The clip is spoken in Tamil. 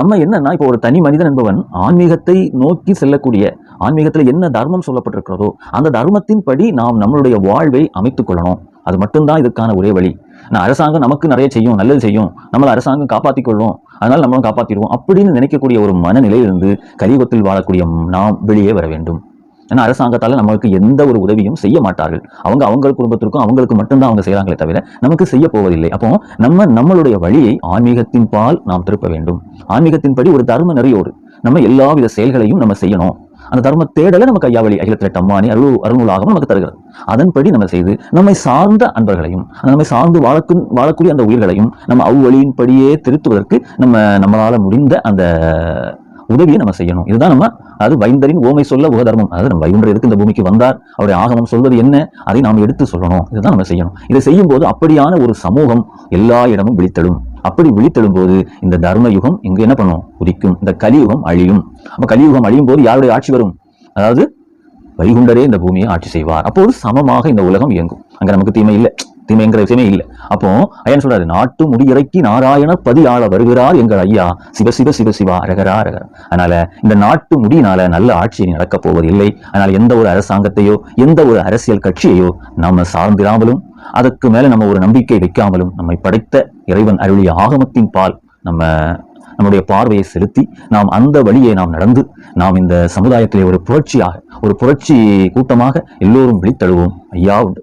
நம்ம என்னன்னா இப்போ ஒரு தனி மனிதன் என்பவன் ஆன்மீகத்தை நோக்கி செல்லக்கூடிய ஆன்மீகத்தில் என்ன தர்மம் சொல்லப்பட்டிருக்கிறதோ அந்த தர்மத்தின் படி நாம் நம்மளுடைய வாழ்வை அமைத்துக் கொள்ளணும். அது மட்டும்தான் இதுக்கான ஒரே வழி. நான் அரசாங்கம் நமக்கு நிறைய செய்யும் நல்லது செய்யும். நம்மளை அரசாங்கம் காப்பாற்றிக் கொள்ளும். அதனால நம்மளும் காப்பாற்றிடுவோம் அப்படின்னு நினைக்கக்கூடிய ஒரு மனநிலையிலிருந்து கலியுகத்தில் வாழக்கூடிய நாம் வெளியே வர வேண்டும். ஏன்னா அரசாங்கத்தால் நமக்கு எந்த ஒரு உதவியும் செய்ய மாட்டார்கள். அவங்க அவங்க குடும்பத்திற்கும் அவங்களுக்கு மட்டும்தான் அவங்க செய்கிறாங்களே தவிர நமக்கு செய்ய போவதில்லை. அப்போ நம்ம நம்மளுடைய வழியை ஆன்மீகத்தின் பால் நாம் திருப்ப வேண்டும். ஆன்மீகத்தின் படி ஒரு தர்ம நெறியோடு நம்ம எல்லாவித செயல்களையும் நம்ம செய்யணும். அந்த தர்ம தேடலை நமக்கு கையாவளி அகிலத்தில் அம்மானி அருள் அருள்நூலாகவும் நமக்கு தருகிறது. அதன்படி நம்ம செய்து நம்மை சார்ந்த அன்பர்களையும் நம்மை சார்ந்து வாழக்கு வாழக்கூடிய அந்த உயிர்களையும் நம்ம அவ்வழியின்படியே திருத்துவதற்கு நம்ம நம்மளால முடிந்த அந்த உதவியை நம்ம செய்யணும். இதுதான் நம்ம அது வைந்தரின் ஓமை சொல்ல உபதர்மம். அதாவது நம்ம வைகுண்டர் எதுக்கு இந்த பூமிக்கு வந்தார்? அவருடைய ஆகமம் சொல்வது என்ன? அதை நாம் எடுத்து சொல்லணும். இதுதான் நம்ம செய்யணும். இதை செய்யும் போது அப்படியான ஒரு சமூகம் எல்லா இடமும் விழித்தெழும். அப்படி விழித்தெழும் போது இந்த தர்ம யுகம் இங்கு என்ன பண்ணும்? உதிக்கும். இந்த கலியுகம் அழியும். அப்ப கலியுகம் அழியும் போது யாருடைய ஆட்சி வரும்? அதாவது வைகுண்டரே இந்த பூமியை ஆட்சி செய்வார். அப்போது சமமாக இந்த உலகம் இயங்கும். அங்க நமக்கு தீமை இல்லை. தீமைங்கிற விஷயமே இல்லை. அப்போ ஐயன் சொல்றாரு நாட்டு முடியிறக்கி நாராயண பதியாள வருகிறார் எங்கள் ஐயா. சிவ சிவ சிவ சிவா அரகரா அரகர் அதனால இந்த நாட்டு முடியினால நல்ல ஆட்சி நடக்க நடக்கப் போவது இல்லை அதனால எந்த ஒரு அரசாங்கத்தையோ எந்த ஒரு அரசியல் கட்சியையோ நாம சார்ந்திராமலும் அதற்கு மேல நம்ம ஒரு நம்பிக்கை வைக்காமலும் நம்மை படைத்த இறைவன் அருளிய ஆகமத்தின் பால் நம்ம நம்முடைய பார்வையை செலுத்தி நாம் அந்த வழியை நாம் நடந்து நாம் இந்த சமுதாயத்திலே ஒரு புரட்சியாக ஒரு புரட்சி கூட்டமாக எல்லோரும் விழித்தழுவோம். ஐயா உண்டு.